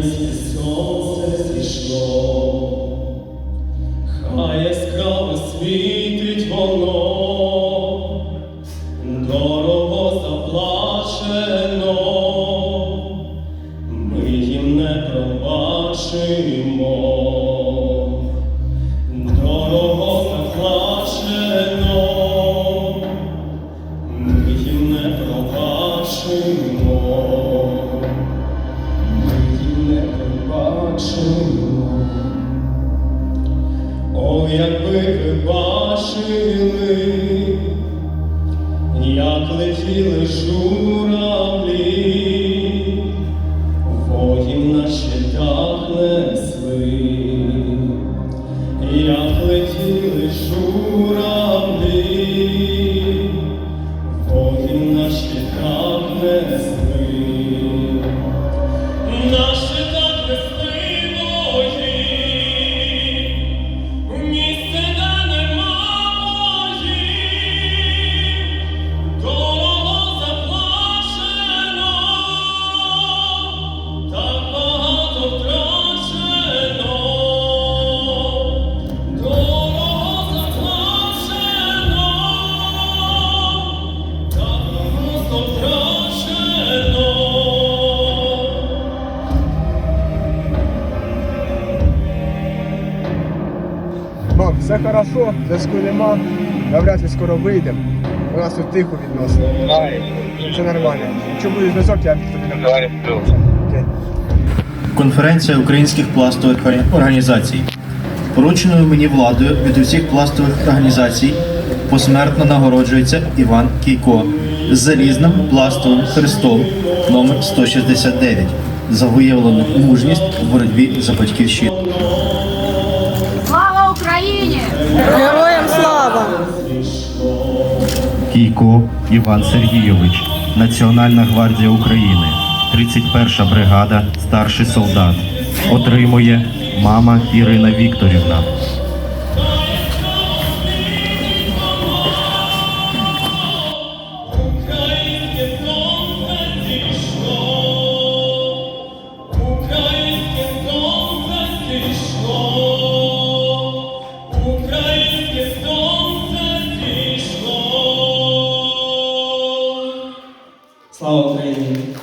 Ясне сонце зійшло, хай яскраво світить воно, дорого заплачено, ми їм не пробачимо. Якби ви бачили, як летіли журавлі, воїн на щитах несли, як летіли журавлі, воїн на щитах несли. Мам, все хорошо, зв'язку нема. Навряд чи скоро вийдемо. У нас тут тихо відносно. Все нормально. Якщо буде зв'язок, я тобі. Окей. Конференція українських пластових організацій. Порученою мені владою від усіх пластових організацій посмертно нагороджується Іван Кійко з залізним пластовим хрестом номер 169 за виявлену мужність у боротьбі за батьківщину. Кійко Іван Сергійович, Національна гвардія України, 31 бригада, старший солдат. Отримує мама Ірина Вікторівна. 好，欢迎。